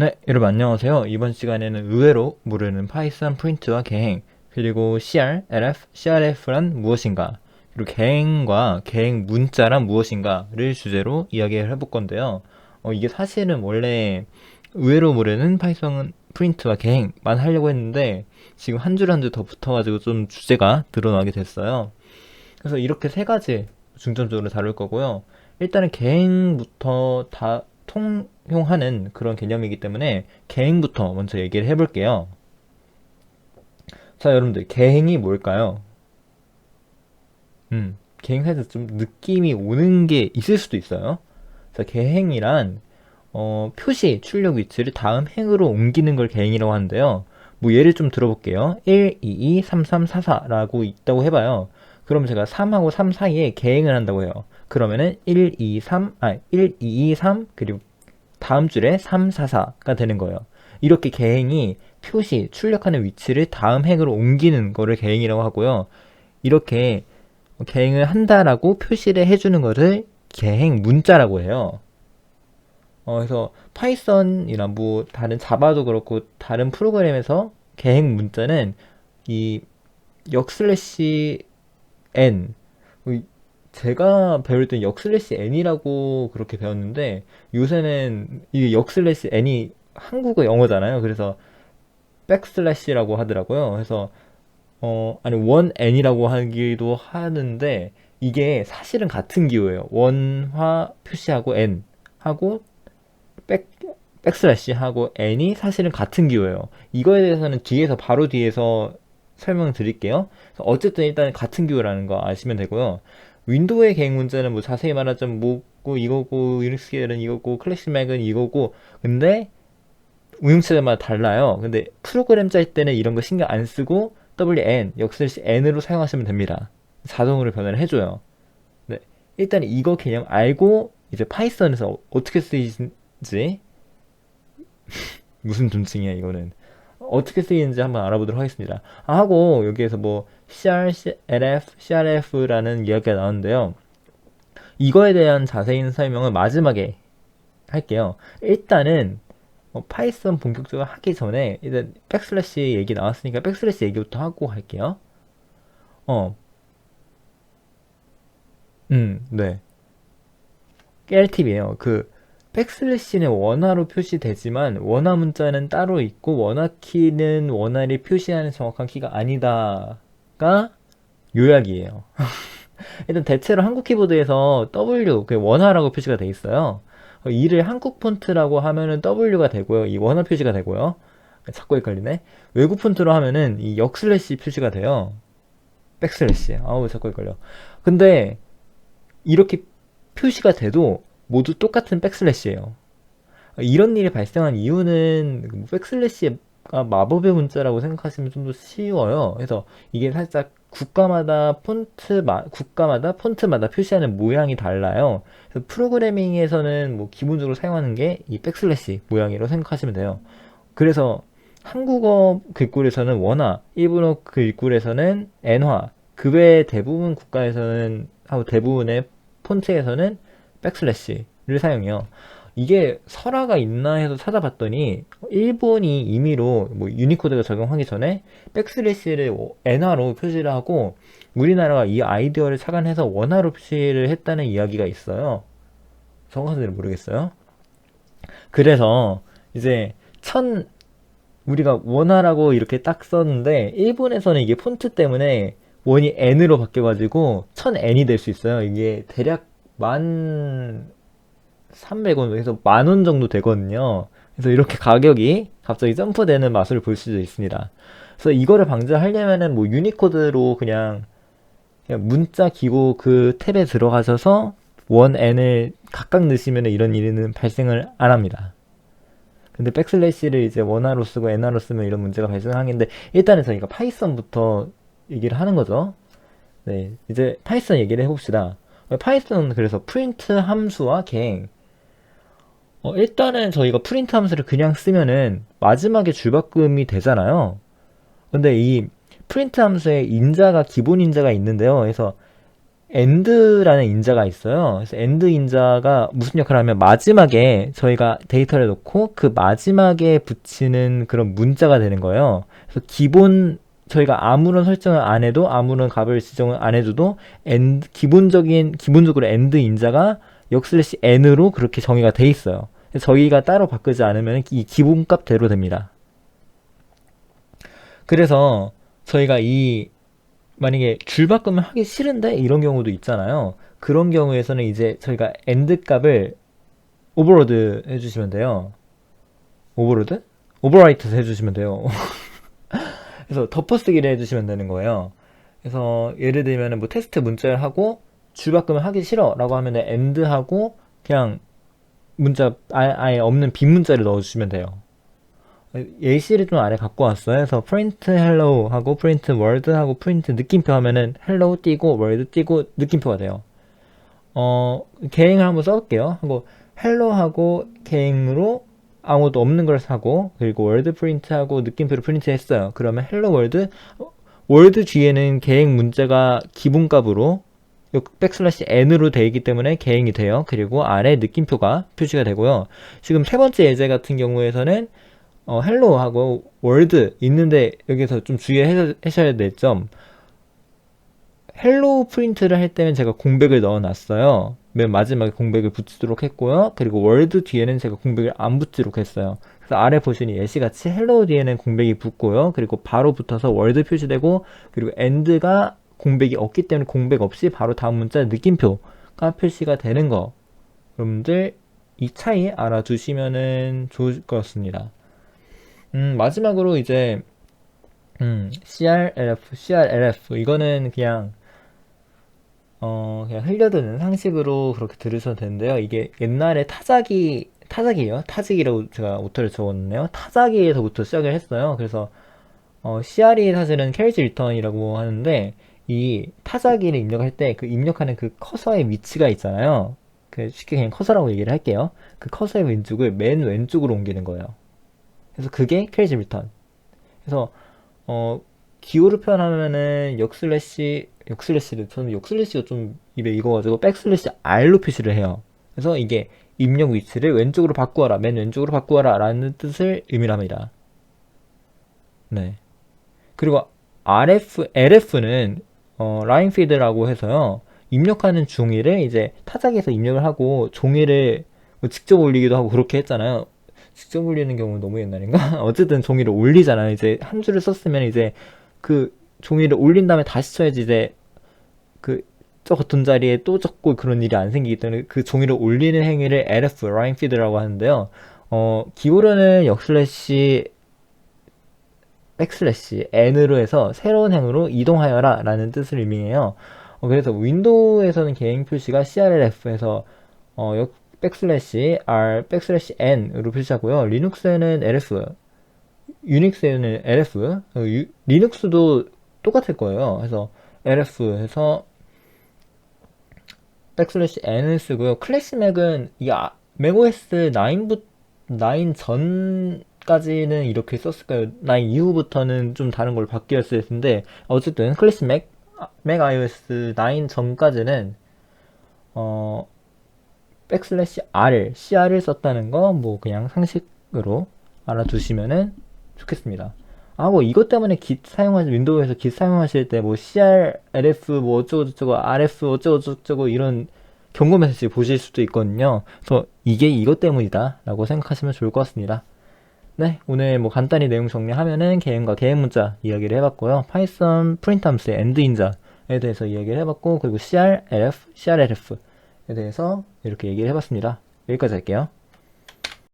네, 여러분 안녕하세요. 이번 시간에는 의외로 모르는 파이썬 프린트와 개행, 그리고 CR, LF, CRF란 무엇인가, 그리고 개행과 개행 문자란 무엇인가를 주제로 이야기를 해볼 건데요. 어, 이게 사실은 원래 의외로 모르는 파이썬 프린트와 개행만 하려고 했는데 지금 한 줄 한 줄 더 붙어가지고 좀 주제가 드러나게 됐어요. 그래서 이렇게 세 가지 중점적으로 다룰 거고요. 일단은 개행부터 다 통용하는 그런 개념이기 때문에 개행부터 먼저 얘기를 해볼게요. 자, 여러분들, 개행이 뭘까요? 음, 개행에서 좀 느낌이 오는 게 있을 수도 있어요. 자, 개행이란, 어, 표시, 출력 위치를 다음 행으로 옮기는 걸 개행이라고 하는데요. 뭐 예를 좀 들어볼게요. 1, 2, 2, 3, 3, 4, 4라고 있다고 해봐요. 그럼 제가 3하고 3 사이에 개행을 한다고 해요. 그러면은 1, 2, 3, 아, 1, 2, 2, 3, 그리고 다음 줄에 3, 4, 4가 되는 거예요. 이렇게 개행이 표시, 출력하는 위치를 다음 행으로 옮기는 거를 개행이라고 하고요. 이렇게 개행을 한다라고 표시를 해주는 것을 개행 문자라고 해요. 어, 그래서 파이썬이나 뭐 다른 자바도 그렇고 다른 프로그램에서 개행 문자는 이 역슬래시 n 제가 배울 땐 역슬래시 n이라고 그렇게 배웠는데 요새는 이 역슬래시 n이 한국어 영어잖아요. 그래서 백슬래시라고 하더라고요. 그래서 어 아니 원 n이라고 하기도 하는데 이게 사실은 같은 기호예요. 원화 표시하고 n 하고 백 백슬래시 하고 n이 사실은 같은 기호예요. 이거에 대해서는 뒤에서 바로 뒤에서 설명 드릴게요. 어쨌든 일단 같은 기호라는 거 아시면 되고요. 윈도우의 개행 문제는 뭐 자세히 말하자면 뭐고 이거고 유닉스는 이거고 클래식 맥은 이거고 근데 운영체마다 달라요. 근데 프로그램 짤 때는 이런 거 신경 안 쓰고 wn 역슬래시 n으로 사용하시면 됩니다. 자동으로 변화를 해줘요. 네, 일단 이거 개념 알고 이제 파이썬에서 어떻게 쓰이는지 무슨 존칭이야 이거는 어떻게 쓰이는지 한번 알아보도록 하겠습니다. 아, 하고 여기에서 뭐 CR, LF, CRF라는 이야기가 나오는데요. 이거에 대한 자세한 설명은 마지막에 할게요. 일단은 어, 파이썬 본격적으로 하기 전에 일단 백슬래시 얘기 나왔으니까 백슬래시 얘기부터 하고 할게요. 어, 음, 네. 깰팁이에요. 그 백슬래시는 원화로 표시되지만 원화 문자는 따로 있고 원화 키는 원화를 표시하는 정확한 키가 아니다가 요약이에요. 일단 대체로 한국 키보드에서 W 그 원화라고 표시가 돼 있어요. 이를 한국 폰트라고 하면은 W가 되고요. 이 원화 표시가 되고요. 자꾸 헷갈리네. 외국 폰트로 하면은 이 역슬래시 표시가 돼요. 백슬래시. 아우 자꾸 헷갈려. 근데 이렇게 표시가 돼도 모두 똑같은 백슬래시예요. 이런 일이 발생한 이유는 뭐 백슬래시가 마법의 문자라고 생각하시면 좀 더 쉬워요. 그래서 이게 살짝 국가마다 폰트 국가마다 폰트마다 표시하는 모양이 달라요. 그래서 프로그래밍에서는 뭐 기본적으로 사용하는 게 이 백슬래시 모양이라고 생각하시면 돼요. 그래서 한국어 글꼴에서는 원화, 일본어 글꼴에서는 엔화, 그 외 대부분 국가에서는 하고 대부분의 폰트에서는 백슬래시를 사용해요. 이게 설화가 있나 해서 찾아봤더니 일본이 임의로 뭐 유니코드가 적용하기 전에 백슬래시를 엔화로 표시를 하고 우리나라가 이 아이디어를 착안해서 원화로 표시를 했다는 이야기가 있어요. 정확한지는 모르겠어요. 그래서 이제 천 우리가 원화라고 이렇게 딱 썼는데 일본에서는 이게 폰트 때문에 원이 n으로 바뀌어가지고 천 n이 될 수 있어요. 이게 대략 만 300원에서 만 원 정도 되거든요. 그래서 이렇게 가격이 갑자기 점프되는 맛을 볼 수도 있습니다. 그래서 이거를 방지하려면은 뭐 유니코드로 그냥, 그냥 문자 기고 그 탭에 들어가셔서 원 n을 각각 넣으시면 이런 일은 발생을 안 합니다. 근데 백슬래시를 이제 원화로 쓰고 n화로 쓰면 이런 문제가 발생하겠는데 일단은 저희가 파이썬부터 얘기를 하는 거죠. 네, 이제 파이썬 얘기를 해봅시다. 파이썬은 그래서 프린트 함수와 개행 어, 일단은 저희가 프린트 함수를 그냥 쓰면은 마지막에 줄바꿈이 되잖아요. 근데 이 프린트 함수에 인자가 기본 인자가 있는데요. 그래서 end라는 인자가 있어요. 그래서 end 인자가 무슨 역할을 하면 마지막에 저희가 데이터를 놓고 그 마지막에 붙이는 그런 문자가 되는 거예요. 그래서 기본 저희가 아무런 설정을 안 해도 아무런 값을 지정을 안 해줘도 end 기본적인 기본적으로 end 인자가 역슬래시 n으로 그렇게 정의가 돼 있어요. 저희가 따로 바꾸지 않으면 이 기본 값대로 됩니다. 그래서 저희가 이 만약에 줄 바꿈을 하기 싫은데 이런 경우도 있잖아요. 그런 경우에서는 이제 저희가 end 값을 오버로드 해주시면 돼요. 오버로드? 오버라이트 해주시면 돼요. 그래서 덮어쓰기를 해주시면 되는 거예요. 그래서 예를 들면 뭐 테스트 문자를 하고 줄바꿈을 하기 싫어 라고 하면 end 하고 그냥 문자 아예, 없는 빈 문자를 넣어주시면 돼요. 예시를 좀 아래 갖고 왔어요. 그래서 print hello 하고 print word 하고 print 느낌표 하면은 hello 띄고 word 띄고 느낌표가 돼요. 어, 개행을 한번 써볼게요. 하고 hello 하고 개행으로 아무것도 없는 걸 사고 그리고 word print 하고 느낌표를 프린트 했어요. 그러면 hello world 월드 뒤에는 개행 문자가 기본값으로 백슬래시 n으로 되어 있기 때문에 개행이 돼요. 그리고 아래 느낌표가 표시가 되고요. 지금 세 번째 예제 같은 경우에서는 어, 헬로 하고 월드 있는데 여기서 좀 주의하셔야 될 점. 헬로 프린트를 할 때는 제가 공백을 넣어 놨어요. 맨 마지막에 공백을 붙이도록 했고요. 그리고 월드 뒤에는 제가 공백을 안 붙이도록 했어요. 그래서 아래 보시니 예시같이 헬로 뒤에는 공백이 붙고요. 그리고 바로 붙어서 월드 표시되고 그리고 엔드가 공백이 없기 때문에 공백 없이 바로 다음 문자 느낌표가 표시가 되는 거. 여러분들 이 차이 알아두시면 좋을 것 같습니다. 음, 마지막으로 이제 음, CRLF, CRLF 이거는 그냥 어, 그냥 흘려드는 상식으로 그렇게 들으셔도 되는데요. 이게 옛날에 타자기 타자기예요. 타직이라고 제가 오타를 적었네요. 타자기에서부터 시작을 했어요. 그래서 어, CR이 사실은 캐리지 리턴이라고 하는데 이 타자기를 입력할 때 그 입력하는 그 커서의 위치가 있잖아요. 그 쉽게 그냥 커서라고 얘기를 할게요. 그 커서의 왼쪽을 맨 왼쪽으로 옮기는 거예요. 그래서 그게 캐리지 리턴. 그래서 어 기호를 표현하면은 역슬래시 역슬래시를 저는 역슬래시가 좀 입에 익어가지고 백슬래시 R로 표시를 해요. 그래서 이게 입력 위치를 왼쪽으로 바꾸어라, 맨 왼쪽으로 바꾸어라 라는 뜻을 의미합니다. 네. 그리고 RF, LF는 어, 라인 피드라고 해서요. 입력하는 종이를 이제 타작에서 입력을 하고 종이를 뭐 직접 올리기도 하고 그렇게 했잖아요. 직접 올리는 경우는 너무 옛날인가? 어쨌든 종이를 올리잖아요. 이제 한 줄을 썼으면 이제 그 종이를 올린 다음에 다시 쳐야지 이제 그저 같은 자리에 또 적고 그런 일이 안 생기기 때문에 그 종이를 올리는 행위를 LF, 라인 피드라고 하는데요. 어, 기울어는 역슬래시 백슬래시 n으로 해서 새로운 행으로 이동하여라 라는 뜻을 의미해요. 어, 그래서 윈도우에서는 개행 표시가 CRLF에서 어, 역, 백슬래시 r 백슬래시 n으로 표시하고요. 리눅스에는 lf, 유닉스에는 lf, 어, 유, 리눅스도 똑같을 거예요. 그래서 lf 해서 백슬래시 n을 쓰고요. 클래시 맥은 이 아, 맥OS 9부 9 전까지는 이렇게 썼을까요? 9 이후부터는 좀 다른 걸 바뀌었을 텐데 어쨌든 클래시 맥, 맥 iOS 9 전까지는 어 백슬래시 r, cr을 썼다는 거 뭐 그냥 상식으로 알아두시면은 좋겠습니다. 아, 뭐 이것 때문에 git 사용하시 윈도우에서 git 사용하실 때 뭐 crlf 뭐 어쩌고저쩌고 rf 어쩌고저쩌고 이런 경고 메시지 보실 수도 있거든요. 그래서 이게 이것 때문이다 라고 생각하시면 좋을 것 같습니다. 네, 오늘 뭐 간단히 내용 정리하면은 개행과 개행 문자 이야기를 해봤고요. 파이썬 프린트 함수의 end 인자에 대해서 이야기를 해봤고 그리고 crlf, crlf에 대해서 이렇게 얘기를 해봤습니다. 여기까지 할게요.